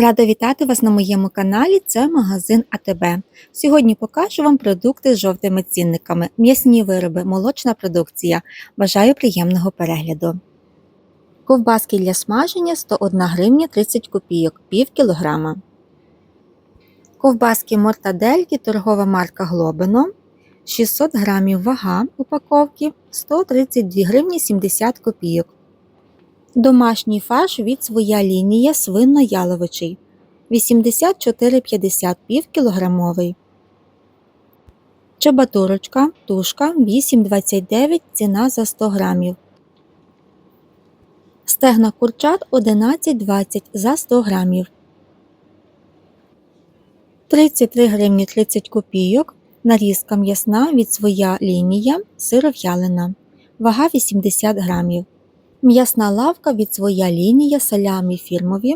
Рада вітати вас на моєму каналі. Це магазин АТБ. Сьогодні покажу вам продукти з жовтими цінниками, м'ясні вироби, молочна продукція. Бажаю приємного перегляду. Ковбаски для смаження 101 гривня 30 копійок, пів кілограма. Ковбаски мортадельки, торгова марка Глобино. 600 грамів вага упаковки 132 гривні 70 копійок. Домашній фарш від своя лінія свинно-яловичий 84,50 пів кілограмовий. Чебатурочка тушка 8,29 ціна за 100 грамів. Стегна курчат 11,20 за 100 грамів. 33 гривні 30 копійок. Нарізка м'ясна від своя лінія сиров'ялина. Вага 80 грамів. М'ясна лавка від своя лінія салямі фірмові.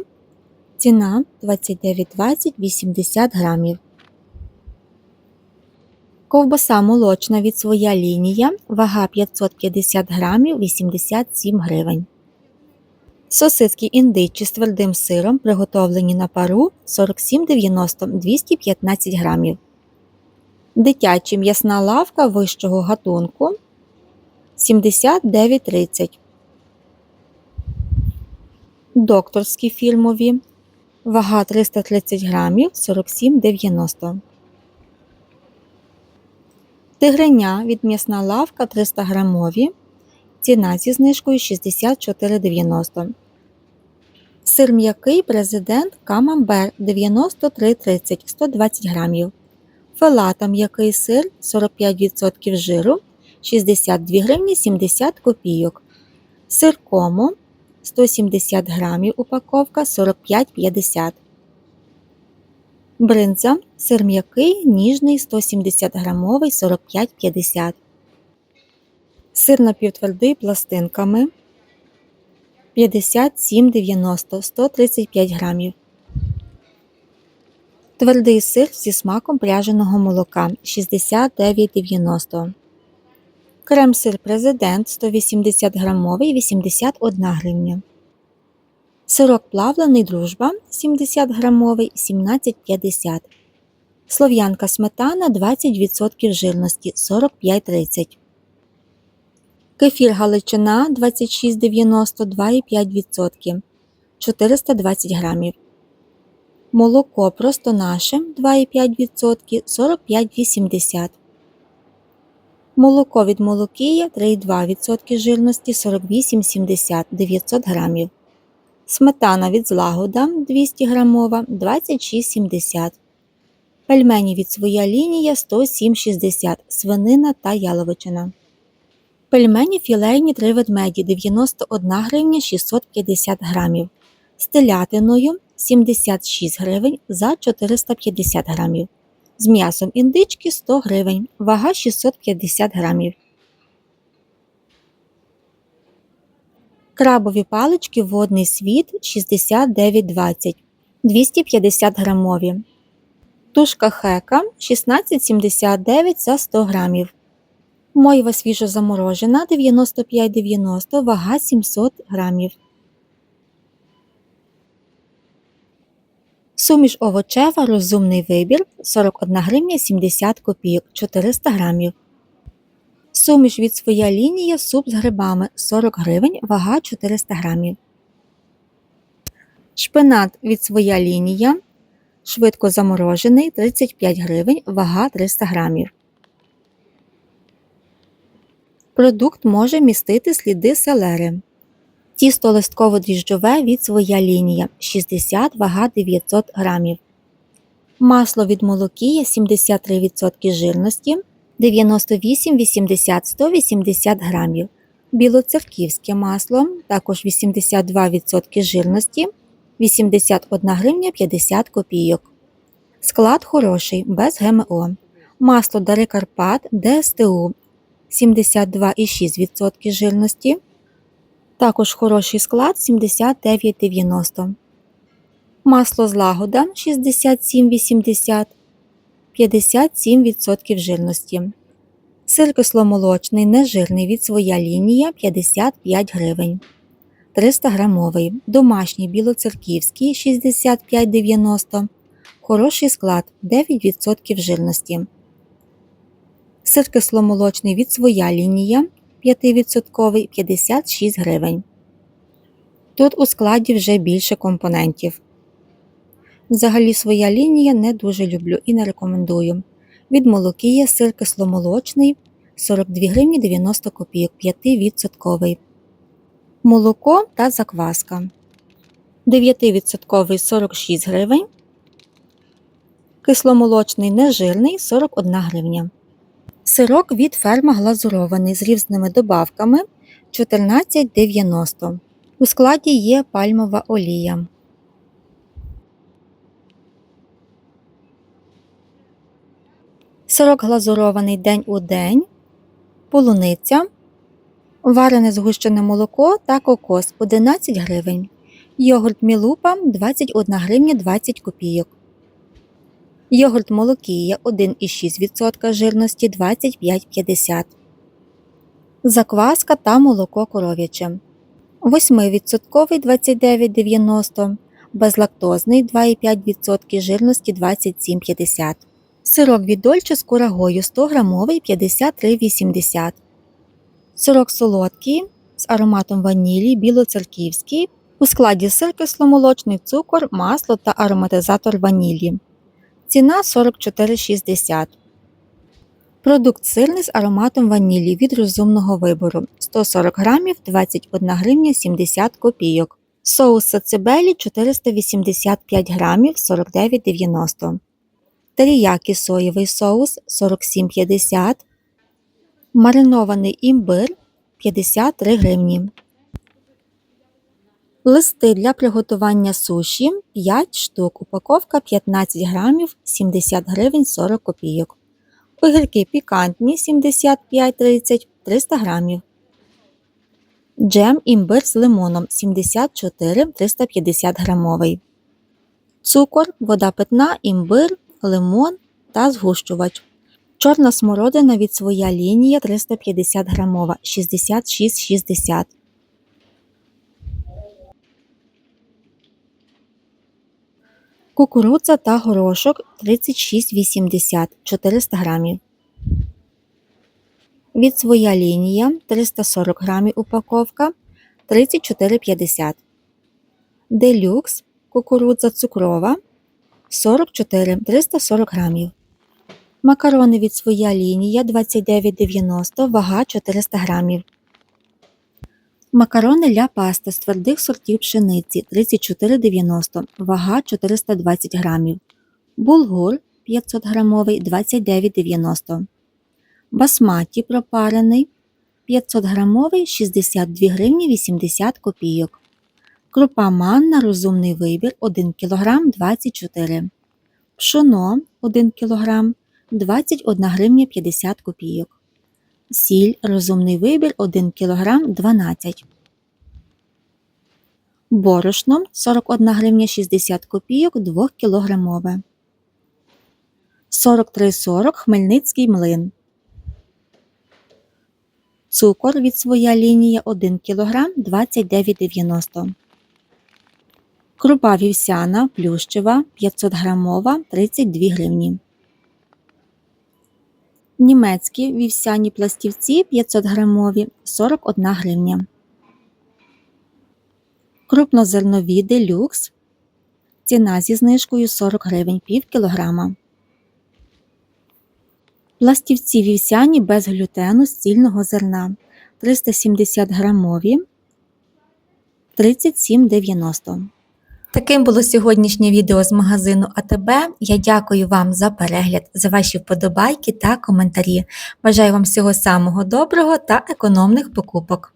Ціна 29,20 80 грамів. Ковбаса молочна від своя лінія. Вага 550 грамів 87 гривень. Сосиски індичі з твердим сиром, приготовлені на пару 47,90 215 грамів. Дитяча м'ясна лавка вищого гатунку 79,30 Докторські фільмові. Вага 330 грамів 47,90. Тигреня від м'ясна лавка 300 грамові. Ціна зі знижкою 64,90. Сир м'який президент Камамбер 93,30 120 грамів. Фелата м'який сир 45% жиру 62 гривні 70 копійок. Сир комо 170 грамів упаковка 45,50. Бринза сир м'який, ніжний 170 грамовий 45,50. Сир напівтвердий пластинками 57,90 135 грамів. Твердий сир зі смаком пряженого молока 69,90 Крем-сир президент 180 грамовий 81 гривня. Сирок плавлений дружба 70 грамовий 17,50 Слов'янка сметана 20% жирності 45,30 Кефір Галичина 26,90 2,5% 420 грамів. Молоко просто наше 2,5% 45,80 Молоко від молокія 3,2% жирності 48,70 900 грамів. Сметана від злагода 200 грамова 26,70 Пельмені від своя лінія 107,60 свинина та яловичина. Пельмені філейні 3 ведмеді 91 гривня 650 грамів. З телятиною 76 гривень за 450 грамів з м'ясом індички 100 гривень, вага 650 грамів. Крабові палички водний світ 69,20 250 грамові. Тушка хека 16,79 за 100 грамів. Мойва свіжозаморожена 95,90 вага 700 грамів. Суміш овочева розумний вибір 41 гривня 70 копійок 400 грамів. Суміш від своя лінія суп з грибами 40 гривень, вага 400 грамів. Шпинат від своя лінія. Швидко заморожений 35 гривень, вага 300 грамів. Продукт може містити сліди селери. Тісто листково-дріжджове від своя лінія 60 вага 900 грамів. Масло від молокія 73% жирності 98 80 180 грамів. Білоцерківське масло також 82% жирності 81 гривня 50 копійок. Склад хороший без ГМО. Масло Дари Карпат ДСТУ 72,6% жирності. Також хороший склад 79,90. Масло злагода 67,80 57% жирності. Сир кисломолочний нежирний від своя лінія 55 гривень. 300 грамовий, домашній білоцерківський 65,90, хороший склад 9% жирності. Сир кисломолочний від своя лінія 5% 56 гривень. Тут у складі вже більше компонентів. Взагалі своя лінія не дуже люблю і не рекомендую. Від молокія сир кисломолочний 42 гривні 90 копійок 5%. Молоко та закваска 9% 46 гривень. Кисломолочний нежирний 41 гривня. Сирок від ферма глазурований з різними добавками 14,90. У складі є пальмова олія. Сирок глазурований день у день, полуниця, варене згущене молоко та кокос 11 гривень. Йогурт Мілупа 21 гривня 20 копійок. Йогурт Молокія 1,6% жирності 25,50. Закваска та молоко коров'яче. 8% 29,90, безлактозний 2,5% жирності 27,50. Сирок від Дольче з курагою 100 грамовий 53,80. Сирок солодкий з ароматом ванілі білоцерківський. У складі сир кисломолочний цукор, масло та ароматизатор ванілі. Ціна 44,60. Продукт сирний з ароматом ванілі від розумного вибору 140 грамів 21 гривня 70 копійок. Соус сацебелі 485 грамів 49,90. Теріякі соєвий соус 47,50. Маринований імбир 53 гривні. Листи для приготування суші 5 штук. Упаковка 15 грамів 70 гривень 40 копійок. Огірки пікантні 75-30 300 грамів. Джем імбир з лимоном 74 350 грамовий. Цукор, вода питна, імбир, лимон та згущувач. Чорна смородина від своя лінія 350 грамова 66,60. Кукурудза та горошок 36,80 400 грамів. Від своя лінія 340 грамів упаковка 34,50. Делюкс кукурудза цукрова 44 340 грамів. Макарони від своя лінія 29,90 вага 400 грамів. Макарони ля паста з твердих сортів пшениці 34,90 вага 420 грамів. Булгур 500 грамовий 29,90. Басматі пропарений 500 грамовий 62 гривні 80 копійок. Крупа манна розумний вибір 1 кг 24 Пшоно 1 кг 21 гривня 50 копійок. Сіль розумний вибір 1 кг 12 Борошно 41 гривня 60 копійок 2 кілограмове. 43,40 Хмельницький млин. Цукор від своя лінія 1 кг 29,90 Крупа вівсяна плющева 500 грамова 32 гривні. Німецькі вівсяні пластівці 500 грамові 41 гривня. Крупнозернові делюкс. Ціна зі знижкою 40 гривень пів кілограма. Пластівці вівсяні без глютену з цільного зерна 370 грамові 37,90. Таким було сьогоднішнє відео з магазину АТБ. Я дякую вам за перегляд, за ваші вподобайки та коментарі. Бажаю вам всього самого доброго та економних покупок.